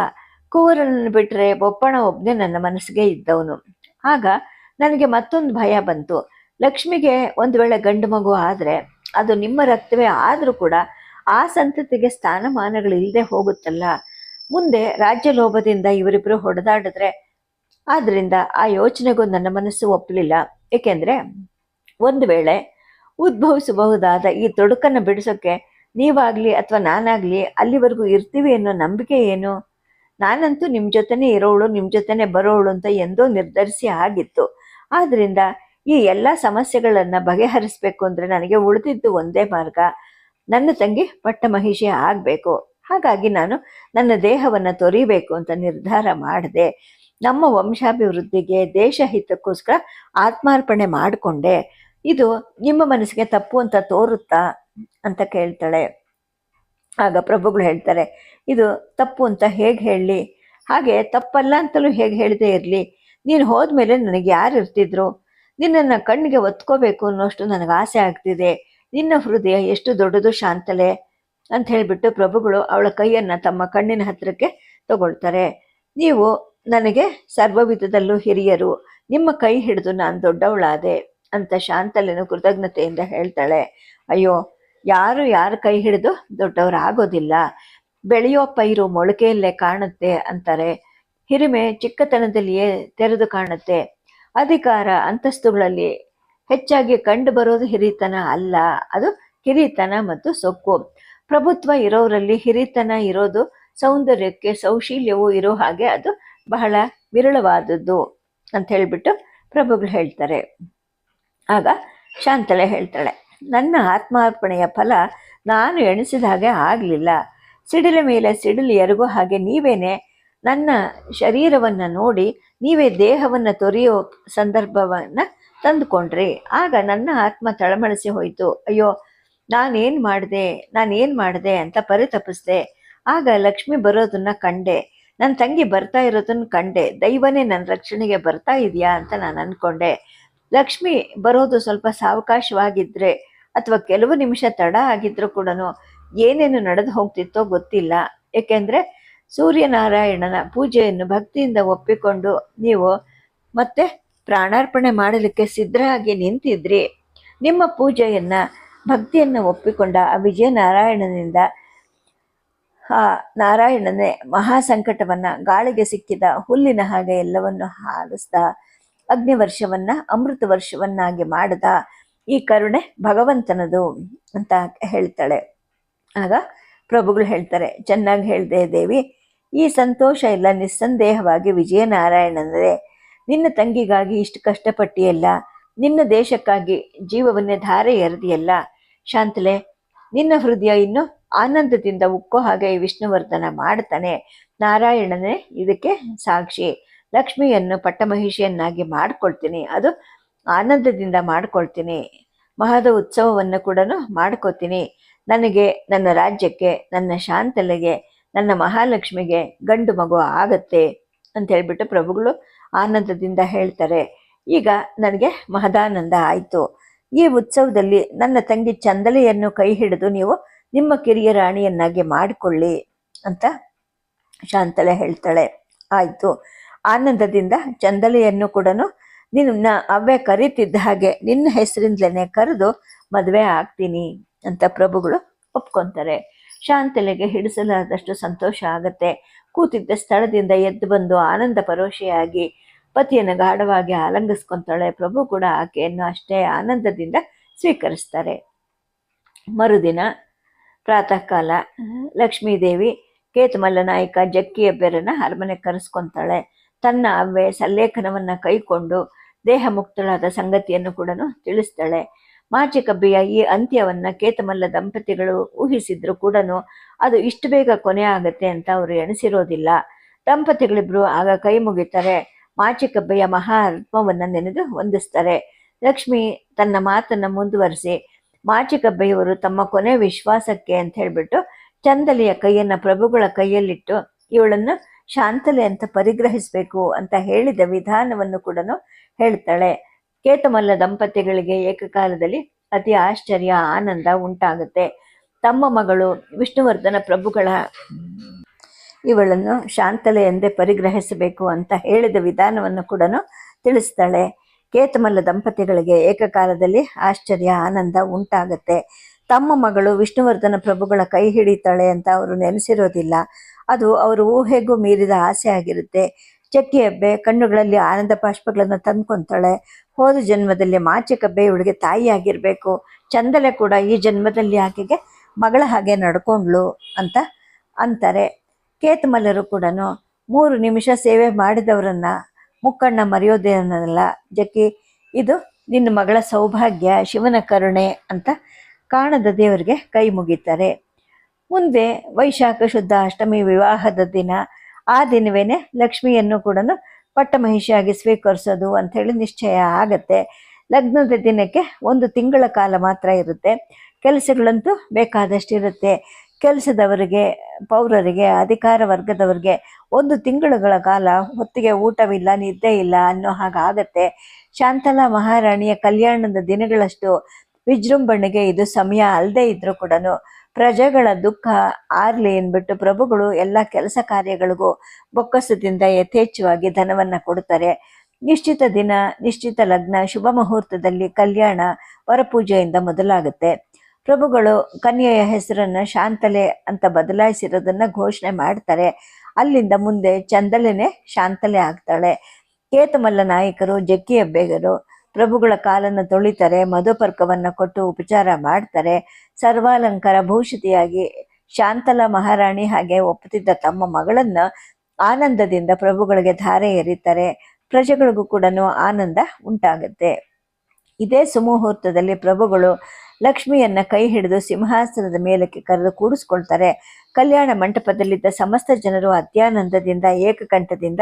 ಕುವರನನ್ನು ಬಿಟ್ಟರೆ ಬೊಪ್ಪಣ ಒಬ್ಬನೇ ನನ್ನ ಮನಸ್ಸಿಗೆ ಇದ್ದವನು. ಆಗ ನನಗೆ ಮತ್ತೊಂದು ಭಯ ಬಂತು. ಲಕ್ಷ್ಮಿಗೆ ಒಂದು ವೇಳೆ ಗಂಡು ಮಗು ಆದರೆ ಅದು ನಿಮ್ಮ ರಕ್ತವೇ. ಆದರೂ ಕೂಡ ಆ ಸಂತತಿಗೆ ಸ್ಥಾನಮಾನಗಳು ಇಲ್ಲದೆ ಹೋಗುತ್ತಲ್ಲ. ಮುಂದೆ ರಾಜ್ಯ ಲೋಭದಿಂದ ಇವರಿಬ್ಬರು ಹೊಡೆದಾಡಿದ್ರೆ ಆದ್ರಿಂದ ಆ ಯೋಚನೆಗೂ ನನ್ನ ಮನಸ್ಸು ಒಪ್ಪಲಿಲ್ಲ. ಏಕೆಂದರೆ ಒಂದು ವೇಳೆ ಉದ್ಭವಿಸಬಹುದಾದ ಈ ತೊಡಕನ್ನು ಬಿಡಿಸೋಕೆ ನೀವಾಗ್ಲಿ ಅಥವಾ ನಾನಾಗಲಿ ಅಲ್ಲಿವರೆಗೂ ಇರ್ತೀವಿ ಅನ್ನೋ ನಂಬಿಕೆ ಏನು? ನಾನಂತೂ ನಿಮ್ಮ ಜೊತೆನೇ ಇರೋಳು ನಿಮ್ಮ ಜೊತೆನೇ ಬರೋಳು ಅಂತ ಎಂದೋ ನಿರ್ಧರಿಸಿ ಆಗಿತ್ತು. ಆದ್ರಿಂದ ಈ ಎಲ್ಲ ಸಮಸ್ಯೆಗಳನ್ನು ಬಗೆಹರಿಸ್ಬೇಕು ಅಂದ್ರೆ ನನಗೆ ಉಳಿದಿದ್ದು ಒಂದೇ ಮಾರ್ಗ. ನನ್ನ ತಂಗಿ ಪಟ್ಟ ಮಹಿಷಿ ಆಗಬೇಕು. ಹಾಗಾಗಿ ನಾನು ನನ್ನ ದೇಹವನ್ನ ತೊರಿಬೇಕು ಅಂತ ನಿರ್ಧಾರ ಮಾಡಿದೆ. ನಮ್ಮ ವಂಶಾಭಿವೃದ್ಧಿಗೆ, ದೇಶ ಹಿತಕ್ಕೋಸ್ಕರ ಆತ್ಮಾರ್ಪಣೆ ಮಾಡಿಕೊಂಡೆ. ಇದು ನಿಮ್ಮ ಮನಸ್ಸಿಗೆ ತಪ್ಪು ಅಂತ ತೋರುತ್ತಾ ಅಂತ ಕೇಳ್ತಾಳೆ. ಆಗ ಪ್ರಭುಗಳು ಹೇಳ್ತಾರೆ, ಇದು ತಪ್ಪು ಅಂತ ಹೇಗೆ ಹೇಳಲಿ ಹಾಗೆ, ತಪ್ಪಲ್ಲ ಅಂತಲೂ ಹೇಗೆ ಹೇಳದೇ ಇರಲಿ? ನೀನು ಹೋದ್ಮೇಲೆ ನನಗೆ ಯಾರು ಇರ್ತಿದ್ರು? ನಿನ್ನನ್ನು ಕಣ್ಣಿಗೆ ಒತ್ಕೋಬೇಕು ಅನ್ನೋಷ್ಟು ನನಗೆ ಆಸೆ ಆಗ್ತಿದೆ. ನಿನ್ನ ಹೃದಯ ಎಷ್ಟು ದೊಡ್ಡದು ಶಾಂತಲೆ ಅಂತ ಹೇಳಿಬಿಟ್ಟು ಪ್ರಭುಗಳು ಅವಳ ಕೈಯನ್ನು ತಮ್ಮ ಕಣ್ಣಿನ ಹತ್ತಿರಕ್ಕೆ ತಗೊಳ್ತಾರೆ. ನೀವು ನನಗೆ ಸರ್ವವಿಧದಲ್ಲೂ ಹಿರಿಯರು, ನಿಮ್ಮ ಕೈ ಹಿಡಿದು ನಾನು ದೊಡ್ಡವಳಾದೆ ಅಂತ ಶಾಂತಲೆನು ಕೃತಜ್ಞತೆಯಿಂದ ಹೇಳ್ತಾಳೆ. ಅಯ್ಯೋ, ಯಾರು ಯಾರ ಕೈ ಹಿಡಿದು ದೊಡ್ಡವರಾಗೋದಿಲ್ಲ. ಬೆಳೆಯೋ ಪೈರು ಮೊಳಕೆಯಲ್ಲೇ ಕಾಣುತ್ತೆ ಅಂತಾರೆ. ಹಿರಿಮೆ ಚಿಕ್ಕತನದಲ್ಲಿಯೇ ತೆರೆದು ಕಾಣುತ್ತೆ. ಅಧಿಕಾರ ಅಂತಸ್ತುಗಳಲ್ಲಿ ಹೆಚ್ಚಾಗಿ ಕಂಡು ಬರೋದು ಹಿರಿತನ ಅಲ್ಲ. ಅದು ಕಿರಿತನ ಮತ್ತು ಸೊಕ್ಕು. ಪ್ರಭುತ್ವ ಇರೋರಲ್ಲಿ ಹಿರಿತನ ಇರೋದು, ಸೌಂದರ್ಯಕ್ಕೆ ಸೌಶೀಲ್ಯವೂ ಇರೋ ಹಾಗೆ ಅದು ಬಹಳ ವಿರಳವಾದದ್ದು ಅಂತ ಹೇಳಿಬಿಟ್ಟು ಪ್ರಭುಗಳು ಹೇಳ್ತಾರೆ. ಆಗ ಶಾಂತಳೆ ಹೇಳ್ತಾಳೆ, ನನ್ನ ಆತ್ಮಾರ್ಪಣೆಯ ಫಲ ನಾನು ಎಣಿಸಿದ ಹಾಗೆ ಆಗಲಿಲ್ಲ. ಸಿಡಿಲ ಮೇಲೆ ಸಿಡಿಲು ಎರಗೋ ಹಾಗೆ ನೀವೇನೆ ನನ್ನ ಶರೀರವನ್ನು ನೋಡಿ ನೀವೇ ದೇಹವನ್ನು ತೊರೆಯೋ ಸಂದರ್ಭವನ್ನು ತಂದುಕೊಂಡ್ರಿ. ಆಗ ನನ್ನ ಆತ್ಮ ತಳಮಳಿಸಿ ಹೋಯಿತು. ಅಯ್ಯೋ, ನಾನೇನು ಮಾಡಿದೆ? ನಾನೇನು ಮಾಡಿದೆ ಅಂತ ಪರಿತಪಿಸ್ದೆ. ಆಗ ಲಕ್ಷ್ಮಿ ಬರೋದನ್ನ ಕಂಡೆ. ನನ್ನ ತಂಗಿ ಬರ್ತಾ ಇರೋದನ್ನ ಕಂಡೆ. ದೈವನೇ ನನ್ನ ರಕ್ಷಣೆಗೆ ಬರ್ತಾ ಇದೆಯಾ ಅಂತ ನಾನು ಅಂದ್ಕೊಂಡೆ ಲಕ್ಷ್ಮಿ ಬರೋದು ಸ್ವಲ್ಪ ಸಾವಕಾಶವಾಗಿದ್ದರೆ ಅಥವಾ ಕೆಲವು ನಿಮಿಷ ತಡ ಆಗಿದ್ರೂ ಕೂಡ ಏನೇನು ನಡೆದು ಹೋಗ್ತಿತ್ತೋ ಗೊತ್ತಿಲ್ಲ. ಏಕೆಂದ್ರೆ ಸೂರ್ಯನಾರಾಯಣನ ಪೂಜೆಯನ್ನು ಭಕ್ತಿಯಿಂದ ಒಪ್ಪಿಕೊಂಡು ನೀವು ಮತ್ತೆ ಪ್ರಾಣಾರ್ಪಣೆ ಮಾಡಲಿಕ್ಕೆ ಸಿದ್ಧರಾಗಿ ನಿಂತಿದ್ರಿ. ನಿಮ್ಮ ಪೂಜೆಯನ್ನ ಭಕ್ತಿಯನ್ನು ಒಪ್ಪಿಕೊಂಡ ಆ ವಿಜಯನಾರಾಯಣನಿಂದ ಆ ನಾರಾಯಣನೇ ಮಹಾ ಸಂಕಟವನ್ನ ಗಾಳಿಗೆ ಸಿಕ್ಕಿದ ಹುಲ್ಲಿನ ಹಾಗೆ ಎಲ್ಲವನ್ನು ಹಾರಿಸ್ತಾ ಅಗ್ನಿ ವರ್ಷವನ್ನ ಅಮೃತ ವರ್ಷವನ್ನಾಗಿ ಮಾಡದ. ಈ ಕರುಣೆ ಭಗವಂತನದು ಅಂತ ಹೇಳ್ತಾಳೆ. ಆಗ ಪ್ರಭುಗಳು ಹೇಳ್ತಾರೆ, ಚೆನ್ನಾಗಿ ಹೇಳಿದೆ ದೇವಿ, ಈ ಸಂತೋಷ ಎಲ್ಲ ನಿಸ್ಸಂದೇಹವಾಗಿ ವಿಜಯನಾರಾಯಣನದೇ ನಿನ್ನ ತಂಗಿಗಾಗಿ ಇಷ್ಟು ಕಷ್ಟಪಟ್ಟಿಯಲ್ಲ, ನಿನ್ನ ದೇಶಕ್ಕಾಗಿ ಜೀವವನ್ನೇ ಧಾರೆ ಎರೆದಿಯಲ್ಲ, ಶಾಂತಲೆ, ನಿನ್ನ ಹೃದಯ ಇನ್ನು ಆನಂದದಿಂದ ಉಕ್ಕೋ ಹಾಗೆ ವಿಷ್ಣುವರ್ಧನ ಮಾಡ್ತಾನೆ, ನಾರಾಯಣನೇ ಇದಕ್ಕೆ ಸಾಕ್ಷಿ, ಲಕ್ಷ್ಮಿಯನ್ನು ಪಟ್ಟಮಹಿಷಿಯನ್ನಾಗಿ ಮಾಡ್ಕೊಳ್ತೀನಿ, ಅದು ಆನಂದದಿಂದ ಮಾಡ್ಕೊಳ್ತೀನಿ, ಮಹದ ಉತ್ಸವವನ್ನು ಕೂಡ ಮಾಡ್ಕೋತೀನಿ ನನಗೆ, ನನ್ನ ರಾಜ್ಯಕ್ಕೆ, ನನ್ನ ಶಾಂತಲೆಗೆ, ನನ್ನ ಮಹಾಲಕ್ಷ್ಮಿಗೆ ಗಂಡು ಮಗು ಆಗತ್ತೆ ಅಂತ ಹೇಳ್ಬಿಟ್ಟು ಪ್ರಭುಗಳು ಆನಂದದಿಂದ ಹೇಳ್ತಾರೆ. ಈಗ ನನಗೆ ಮಹದಾನಂದ ಆಯಿತು. ಈ ಉತ್ಸವದಲ್ಲಿ ನನ್ನ ತಂಗಿ ಚಂದಲೆಯನ್ನು ಕೈ ಹಿಡಿದು ನೀವು ನಿಮ್ಮ ಕಿರಿಯ ರಾಣಿಯನ್ನಾಗಿ ಮಾಡಿಕೊಳ್ಳಿ ಅಂತ ಶಾಂತಲೆ ಹೇಳ್ತಾಳೆ. ಆಯಿತು. ಆನಂದದಿಂದ ಚಂದಲೆಯನ್ನು ಕೂಡ ನಿನ್ನ ಅವ್ವೆ ಕರೀತಿದ್ದ ಹಾಗೆ ನಿನ್ನ ಹೆಸರಿಂದಲೇ ಕರೆದು ಮದುವೆ ಆಗ್ತೀನಿ. ಅಂತ ಪ್ರಭುಗಳು ಒಪ್ಕೊಂತಾರೆ. ಶಾಂತಲೆಗೆ ಹಿಡಿಸಲಾದಷ್ಟು ಸಂತೋಷ ಆಗತ್ತೆ. ಕೂತಿದ್ದ ಸ್ಥಳದಿಂದ ಎದ್ದು ಬಂದು ಆನಂದ ಪರೋಶೆಯಾಗಿ ಪತಿಯನ್ನು ಗಾಢವಾಗಿ ಆಲಂಗಿಸ್ಕೊಂತಾಳೆ ಪ್ರಭು ಕೂಡ ಆಕೆಯನ್ನು ಅಷ್ಟೇ ಆನಂದದಿಂದ ಸ್ವೀಕರಿಸ್ತಾರೆ. ಮರುದಿನ ಪ್ರಾತಃ ಕಾಲ ಲಕ್ಷ್ಮೀದೇವಿ ಕೇತುಮಲ್ಲ ನಾಯಕ ಜಕ್ಕಿ ಅಬ್ಬೆರನ್ನ ಅರಮನೆ ಕರೆಸ್ಕೊಂತಾಳೆ. ತನ್ನ ಅವ್ವೆ ಸಲ್ಲೇಖನವನ್ನು ಕೈಕೊಂಡು ದೇಹ ಮುಕ್ತಳಾದ ಸಂಗತಿಯನ್ನು ಕೂಡ ತಿಳಿಸ್ತಾಳೆ. ಮಾಚಿಕಬ್ಬಿಯ ಈ ಅಂತ್ಯವನ್ನ ಕೇತಮಲ್ಲ ದಂಪತಿಗಳು ಊಹಿಸಿದ್ರು ಕೂಡ ಅದು ಇಷ್ಟು ಬೇಗ ಕೊನೆ ಆಗತ್ತೆ ಅಂತ ಅವರು ಎಣಿಸಿರೋದಿಲ್ಲ. ದಂಪತಿಗಳಿಬ್ರು ಆಗ ಕೈ ಮುಗಿತಾರೆ ಮಾಚಿಕಬ್ಬೆಯ ಮಹಾ ನೆನೆದು ಹೊಂದಿಸ್ತಾರೆ. ಲಕ್ಷ್ಮಿ ತನ್ನ ಮಾತನ್ನ ಮುಂದುವರಿಸಿ ಮಾಚಿಕಬ್ಬೆಯವರು ತಮ್ಮ ಕೊನೆ ವಿಶ್ವಾಸಕ್ಕೆ ಅಂತ ಹೇಳ್ಬಿಟ್ಟು ಚಂದಲಿಯ ಕೈಯನ್ನ ಪ್ರಭುಗಳ ಕೈಯಲ್ಲಿಟ್ಟು ಇವಳನ್ನು ಶಾಂತಲೆ ಅಂತ ಪರಿಗ್ರಹಿಸಬೇಕು ಅಂತ ಹೇಳಿದ ವಿಧಾನವನ್ನು ಕೂಡ ಹೇಳ್ತಾಳೆ. ಕೇತಮಲ್ಲ ದಂಪತಿಗಳಿಗೆ ಏಕಕಾಲದಲ್ಲಿ ಅತಿ ಆಶ್ಚರ್ಯ, ಆನಂದ ಉಂಟಾಗುತ್ತೆ. ತಮ್ಮ ಮಗಳು ವಿಷ್ಣುವರ್ಧನ ಪ್ರಭುಗಳ ಇವಳನ್ನು ಶಾಂತಲೆ ಎಂದೇ ಪರಿಗ್ರಹಿಸಬೇಕು ಅಂತ ಹೇಳಿದ ವಿಧಾನವನ್ನು ಕೂಡ ತಿಳಿಸ್ತಾಳೆ. ಕೇತಮಲ್ಲ ದಂಪತಿಗಳಿಗೆ ಏಕಕಾಲದಲ್ಲಿ ಆಶ್ಚರ್ಯ, ಆನಂದ ಉಂಟಾಗುತ್ತೆ. ತಮ್ಮ ಮಗಳು ವಿಷ್ಣುವರ್ಧನ ಪ್ರಭುಗಳ ಕೈ ಹಿಡಿತಾಳೆ ಅಂತ ಅವರು ನೆನೆಸಿರೋದಿಲ್ಲ. ಅದು ಅವರು ಊಹೆಗೂ ಮೀರಿದ ಆಸೆ ಆಗಿರುತ್ತೆ. ಚಕ್ಕಿ ಹಬ್ಬೆ, ಕಣ್ಣುಗಳಲ್ಲಿ ಆನಂದ ಪಾಷ್ಪಗಳನ್ನು ತಂದ್ಕೊಂತಾಳೆ. ಹೋದ ಜನ್ಮದಲ್ಲಿ ಮಾಚಿಕಬ್ಬೆ ಇವಳಿಗೆ ತಾಯಿಯಾಗಿರಬೇಕು ಚಂದಲೆ ಕೂಡ ಈ ಜನ್ಮದಲ್ಲಿ ಆಕೆಗೆ ಮಗಳ ಹಾಗೆ ನಡ್ಕೊಂಡ್ಳು ಅಂತ ಅಂತಾರೆ. ಕೇತಮಲ್ಲರು ಕೂಡ ಮೂರು ನಿಮಿಷ ಸೇವೆ ಮಾಡಿದವರನ್ನ, ಮುಕ್ಕಣ್ಣ ಮರೆಯೋದೇನಲ್ಲ ಜಕ್ಕಿ, ಇದು ನಿನ್ನ ಮಗಳ ಸೌಭಾಗ್ಯ, ಶಿವನ ಕರುಣೆ ಅಂತ ಕಾಣದ ದೇವರಿಗೆ ಕೈ ಮುಗಿತಾರೆ. ಮುಂದೆ ವೈಶಾಖ ಶುದ್ಧ ಅಷ್ಟಮಿ ವಿವಾಹದ ದಿನ ಆ ದಿನವೇನೆ ಲಕ್ಷ್ಮಿಯನ್ನು ಕೂಡ ಪಟ್ಟಮಹಿಷಿಯಾಗಿ ಸ್ವೀಕರಿಸೋದು ಅಂತ ನಿಶ್ಚಯ ಆಗತ್ತೆ. ಲಗ್ನದ ದಿನಕ್ಕೆ ಒಂದು ತಿಂಗಳ ಕಾಲ ಮಾತ್ರ ಇರುತ್ತೆ. ಕೆಲಸಗಳಂತೂ ಬೇಕಾದಷ್ಟಿರುತ್ತೆ. ಕೆಲಸದವರಿಗೆ, ಪೌರರಿಗೆ, ಅಧಿಕಾರ ವರ್ಗದವರಿಗೆ ಒಂದು ತಿಂಗಳುಗಳ ಕಾಲ ಹೊತ್ತಿಗೆ ಊಟವಿಲ್ಲ, ನಿದ್ದೆ ಇಲ್ಲ ಅನ್ನೋ ಹಾಗಾಗತ್ತೆ ಶಾಂತಲಾ ಮಹಾರಾಣಿಯ ಕಲ್ಯಾಣದ ದಿನಗಳಷ್ಟು ವಿಜೃಂಭಣೆಗೆ ಇದು ಸಮಯ ಅಲ್ಲದೆ ಇದ್ರೂ ಕೂಡ ಪ್ರಜೆಗಳ ದುಃಖ ಆರ್ಲಿ ಅಂದ್ಬಿಟ್ಟು ಪ್ರಭುಗಳು ಎಲ್ಲ ಕೆಲಸ ಕಾರ್ಯಗಳಿಗೂ ಬೊಕ್ಕಸದಿಂದ ಯಥೇಚ್ಛವಾಗಿ ಧನವನ್ನ ಕೊಡ್ತಾರೆ ನಿಶ್ಚಿತ ದಿನ, ನಿಶ್ಚಿತ ಲಗ್ನ, ಶುಭ ಮುಹೂರ್ತದಲ್ಲಿ ಕಲ್ಯಾಣ, ವರಪೂಜೆಯಿಂದ ಮೊದಲಾಗುತ್ತೆ. ಪ್ರಭುಗಳು ಕನ್ಯೆಯ ಹೆಸರನ್ನ ಶಾಂತಲೆ ಅಂತ ಬದಲಾಯಿಸಿರೋದನ್ನ ಘೋಷಣೆ ಮಾಡ್ತಾರೆ. ಅಲ್ಲಿಂದ ಮುಂದೆ ಚಂದಲೆನೆ ಶಾಂತಲೆ ಆಗ್ತಾಳೆ. ಕೇತಮಲ್ಲ ನಾಯಕರು ಜಕ್ಕಿಯ ಅಬ್ಬೇಗರು ಪ್ರಭುಗಳ ಕಾಲನ್ನು ತೊಳಿತಾರೆ, ಮಧುಪರ್ಕವನ್ನು ಕೊಟ್ಟು ಉಪಚಾರ ಮಾಡ್ತಾರೆ. ಸರ್ವಾಲಂಕಾರ ಭೂಷಿತಿಯಾಗಿ ಶಾಂತಲ ಮಹಾರಾಣಿ ಹಾಗೆ ಒಪ್ಪುತ್ತಿದ್ದ ತಮ್ಮ ಮಗಳನ್ನ ಆನಂದದಿಂದ ಪ್ರಭುಗಳಿಗೆ ಧಾರೆ ಎರೀತಾರೆ ಪ್ರಜೆಗಳಿಗೂ ಕೂಡ ಆನಂದ ಉಂಟಾಗುತ್ತೆ. ಇದೇ ಸುಮುಹೂರ್ತದಲ್ಲಿ ಪ್ರಭುಗಳು ಲಕ್ಷ್ಮಿಯನ್ನ ಕೈ ಹಿಡಿದು ಸಿಂಹಾಸನದ ಮೇಲಕ್ಕೆ ಕರೆದು ಕೂಡಿಸ್ಕೊಳ್ತಾರೆ. ಕಲ್ಯಾಣ ಮಂಟಪದಲ್ಲಿದ್ದ ಸಮಸ್ತ ಜನರು ಅತ್ಯಾನಂದದಿಂದ, ಏಕಕಂಠದಿಂದ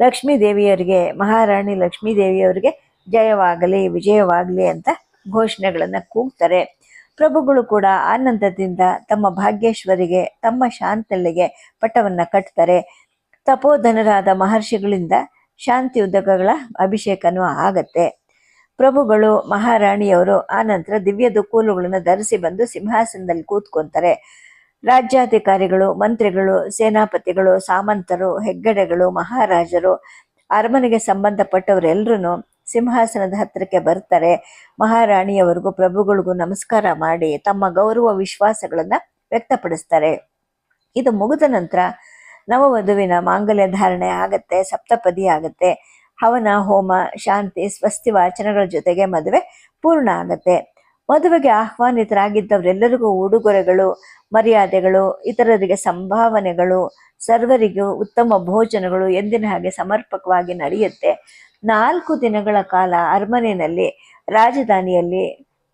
ಲಕ್ಷ್ಮೀ ದೇವಿಯವರಿಗೆ ಮಹಾರಾಣಿ ಲಕ್ಷ್ಮೀ ದೇವಿಯವರಿಗೆ ಜಯವಾಗಲಿ, ವಿಜಯವಾಗಲಿ ಅಂತ ಘೋಷಣೆಗಳನ್ನ ಕೂಗ್ತಾರೆ. ಪ್ರಭುಗಳು ಕೂಡ ಆನಂದದಿಂದ ತಮ್ಮ ಭಾಗ್ಯೇಶ್ವರಿಗೆ, ತಮ್ಮ ಶಾಂತಲೆಗೆ ಪಟ್ಟವನ್ನು ಕಟ್ತಾರೆ. ತಪೋಧನರಾದ ಮಹರ್ಷಿಗಳಿಂದ ಶಾಂತಿ ಉದ್ದಕಗಳ ಅಭಿಷೇಕನೂ ಆಗತ್ತೆ. ಪ್ರಭುಗಳು, ಮಹಾರಾಣಿಯವರು ಆನಂತರ ದಿವ್ಯ ದುಕೂಲುಗಳನ್ನು ಧರಿಸಿ ಬಂದು ಸಿಂಹಾಸನದಲ್ಲಿ ಕೂತ್ಕೊಂತಾರೆ. ರಾಜ್ಯಾಧಿಕಾರಿಗಳು, ಮಂತ್ರಿಗಳು, ಸೇನಾಪತಿಗಳು, ಸಾಮಂತರು, ಹೆಗ್ಗಡೆಗಳು, ಮಹಾರಾಜರು, ಅರಮನೆಗೆ ಸಂಬಂಧಪಟ್ಟವರೆಲ್ಲರೂ ಸಿಂಹಾಸನದ ಹತ್ತಿರಕ್ಕೆ ಬರ್ತಾರೆ. ಮಹಾರಾಣಿಯವರಿಗೂ ಪ್ರಭುಗಳಿಗೂ ನಮಸ್ಕಾರ ಮಾಡಿ ತಮ್ಮ ಗೌರವ ವಿಶ್ವಾಸಗಳನ್ನ ವ್ಯಕ್ತಪಡಿಸ್ತಾರೆ. ಇದು ಮುಗಿದ ನಂತರ ನವವಧುವಿನ ಮಾಂಗಲ್ಯ ಧಾರಣೆ ಆಗತ್ತೆ, ಸಪ್ತಪದಿ ಆಗತ್ತೆ. ಹವನ, ಹೋಮ, ಶಾಂತಿ ಸ್ವಸ್ತಿ ವಾಚನಗಳ ಜೊತೆಗೆ ಮದುವೆ ಪೂರ್ಣ ಆಗತ್ತೆ. ಮದುವೆಗೆ ಆಹ್ವಾನಿತರಾಗಿದ್ದವರೆಲ್ಲರಿಗೂ ಉಡುಗೊರೆಗಳು, ಮರ್ಯಾದೆಗಳು, ಇತರರಿಗೆ ಸಂಭಾವನೆಗಳು, ಸರ್ವರಿಗೂ ಉತ್ತಮ ಭೋಜನಗಳು ಎಂದಿನ ಹಾಗೆ ಸಮರ್ಪಕವಾಗಿ ನಡೆಯುತ್ತೆ. ನಾಲ್ಕು ದಿನಗಳ ಕಾಲ ಅರಮನೆಯಲ್ಲಿ ರಾಜಧಾನಿಯಲ್ಲಿ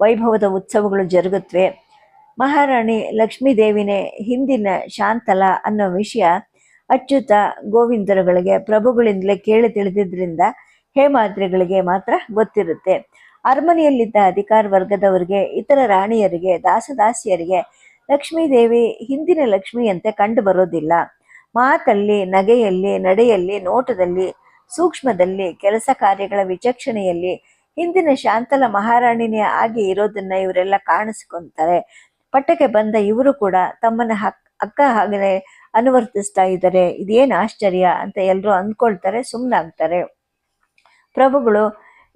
ವೈಭವದ ಉತ್ಸವಗಳು ಜರುಗುತ್ತವೆ ಮಹಾರಾಣಿ ಲಕ್ಷ್ಮೀದೇವಿನೇ ಹಿಂದಿನ ಶಾಂತಲ ಅನ್ನೋ ವಿಷಯ ಅಚ್ಯುತ ಗೋವಿಂದರುಗಳಿಗೆ ಪ್ರಭುಗಳಿಂದಲೇ ಕೇಳಿ ತಿಳಿದಿದ್ದರಿಂದ ಹೇಮಾದ್ರಿಗಳಿಗೆ ಮಾತ್ರ ಗೊತ್ತಿರುತ್ತೆ. ಅರಮನೆಯಲ್ಲಿದ್ದ ಅಧಿಕಾರ ವರ್ಗದವರಿಗೆ, ಇತರ ರಾಣಿಯರಿಗೆ, ದಾಸದಾಸಿಯರಿಗೆ ಲಕ್ಷ್ಮೀದೇವಿ ಹಿಂದಿನ ಲಕ್ಷ್ಮಿಯಂತೆ ಕಂಡು ಬರೋದಿಲ್ಲ. ಮಾತಲ್ಲಿ, ನಗೆಯಲ್ಲಿ, ನಡೆಯಲ್ಲಿ, ನೋಟದಲ್ಲಿ ಸೂಕ್ಷ್ಮದಲ್ಲಿ ಕೆಲಸ ಕಾರ್ಯಗಳ ವಿಚಕ್ಷಣೆಯಲ್ಲಿ ಹಿಂದಿನ ಶಾಂತಲ ಮಹಾರಾಣಿನೇ ಆಗಿ ಇರೋದನ್ನ ಇವರೆಲ್ಲ ಕಾಣಿಸ್ಕೊಂತಾರೆ. ಪಟ್ಟಕ್ಕೆ ಬಂದ ಇವರು ಕೂಡ ತಮ್ಮನ್ನ ಅಕ್ಕ ಹಾಗೆ ಅನುವರ್ತಿಸ್ತಾ ಇದ್ದಾರೆ. ಇದೇನು ಆಶ್ಚರ್ಯ ಅಂತ ಎಲ್ಲರೂ ಅಂದ್ಕೊಳ್ತಾರೆ ಸುಮ್ಮನಾಗ್ತಾರೆ ಪ್ರಭುಗಳು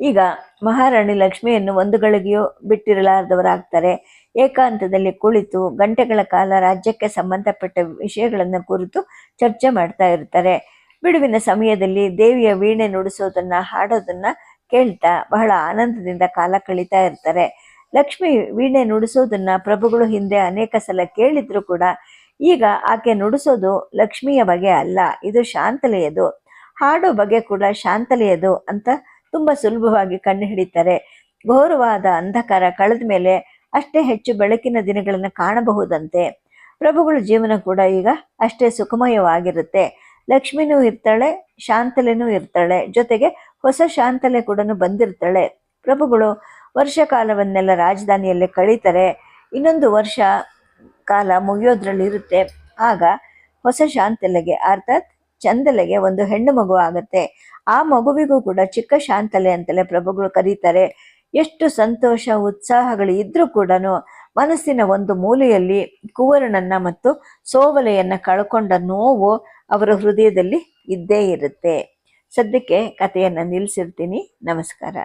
ಈಗ ಮಹಾರಾಣಿ ಲಕ್ಷ್ಮಿಯನ್ನು ಒಂದು ಗಳಿಗೆಯೂ ಬಿಟ್ಟಿರಲಾರದವರಾಗ್ತಾರೆ. ಏಕಾಂತದಲ್ಲಿ ಕುಳಿತು ಗಂಟೆಗಳ ಕಾಲ ರಾಜ್ಯಕ್ಕೆ ಸಂಬಂಧಪಟ್ಟ ವಿಷಯಗಳನ್ನು ಕುರಿತು ಚರ್ಚೆ ಮಾಡ್ತಾ ಇರ್ತಾರೆ. ಬಿಡುವಿನ ಸಮಯದಲ್ಲಿ ದೇವಿಯ ವೀಣೆ ನುಡಿಸೋದನ್ನ ಹಾಡೋದನ್ನ ಕೇಳ್ತಾ ಬಹಳ ಆನಂದದಿಂದ ಕಾಲ ಕಳೀತಾ ಇರ್ತಾರೆ. ಲಕ್ಷ್ಮಿ ವೀಣೆ ನುಡಿಸೋದನ್ನ ಪ್ರಭುಗಳು ಹಿಂದೆ ಅನೇಕ ಸಲ ಕೇಳಿದ್ರು ಕೂಡ ಈಗ ಆಕೆ ನುಡಿಸೋದು ಲಕ್ಷ್ಮಿಯ ಬಗೆ ಅಲ್ಲ, ಇದು ಶಾಂತಲೆಯದು. ಹಾಡೋ ಬಗೆ ಕೂಡ ಶಾಂತಲೆಯದು ಅಂತ ತುಂಬಾ ಸುಲಭವಾಗಿ ಕಣ್ಣು ಹಿಡಿತಾರೆ. ಘೋರವಾದ ಅಂಧಕಾರ ಕಳೆದ ಮೇಲೆ ಅಷ್ಟೇ ಹೆಚ್ಚು ಬೆಳಕಿನ ದಿನಗಳನ್ನು ಕಾಣಬಹುದಂತೆ. ಪ್ರಭುಗಳ ಜೀವನ ಕೂಡ ಈಗ ಅಷ್ಟೇ ಸುಖಮಯವಾಗಿರುತ್ತೆ. ಲಕ್ಷ್ಮಿನೂ ಇರ್ತಾಳೆ, ಶಾಂತಲೆನೂ ಇರ್ತಾಳೆ. ಜೊತೆಗೆ ಹೊಸ ಶಾಂತಲೆ ಕೂಡ ಬಂದಿರ್ತಾಳೆ. ಪ್ರಭುಗಳು ವರ್ಷ ಕಾಲವನ್ನೆಲ್ಲ ರಾಜಧಾನಿಯಲ್ಲೇ ಕಳೀತಾರೆ. ಇನ್ನೊಂದು ವರ್ಷ ಕಾಲ ಮುಗಿಯೋದ್ರಲ್ಲಿ ಇರುತ್ತೆ. ಆಗ ಹೊಸ ಶಾಂತಲೆಗೆ, ಅರ್ಥಾತ್ ಚಂದಲೆಗೆ ಒಂದು ಹೆಣ್ಣು ಮಗು ಆಗುತ್ತೆ. ಆ ಮಗುವಿಗೂ ಕೂಡ ಚಿಕ್ಕ ಶಾಂತಲೆ ಅಂತಲೇ ಪ್ರಭುಗಳು ಕರೀತಾರೆ. ಎಷ್ಟು ಸಂತೋಷ, ಉತ್ಸಾಹಗಳು ಇದ್ರೂ ಕೂಡ ಮನಸ್ಸಿನ ಒಂದು ಮೂಲೆಯಲ್ಲಿ ಕುವರನನ್ನ ಮತ್ತು ಸೋವಲೆಯನ್ನ ಕಳ್ಕೊಂಡ ನೋವು ಅವರ ಹೃದಯದಲ್ಲಿ ಇದ್ದೇ ಇರುತ್ತೆ. ಸದ್ಯಕ್ಕೆ ಕಥೆಯನ್ನು ನಿಲ್ಲಿಸಿರ್ತೀನಿ ನಮಸ್ಕಾರ.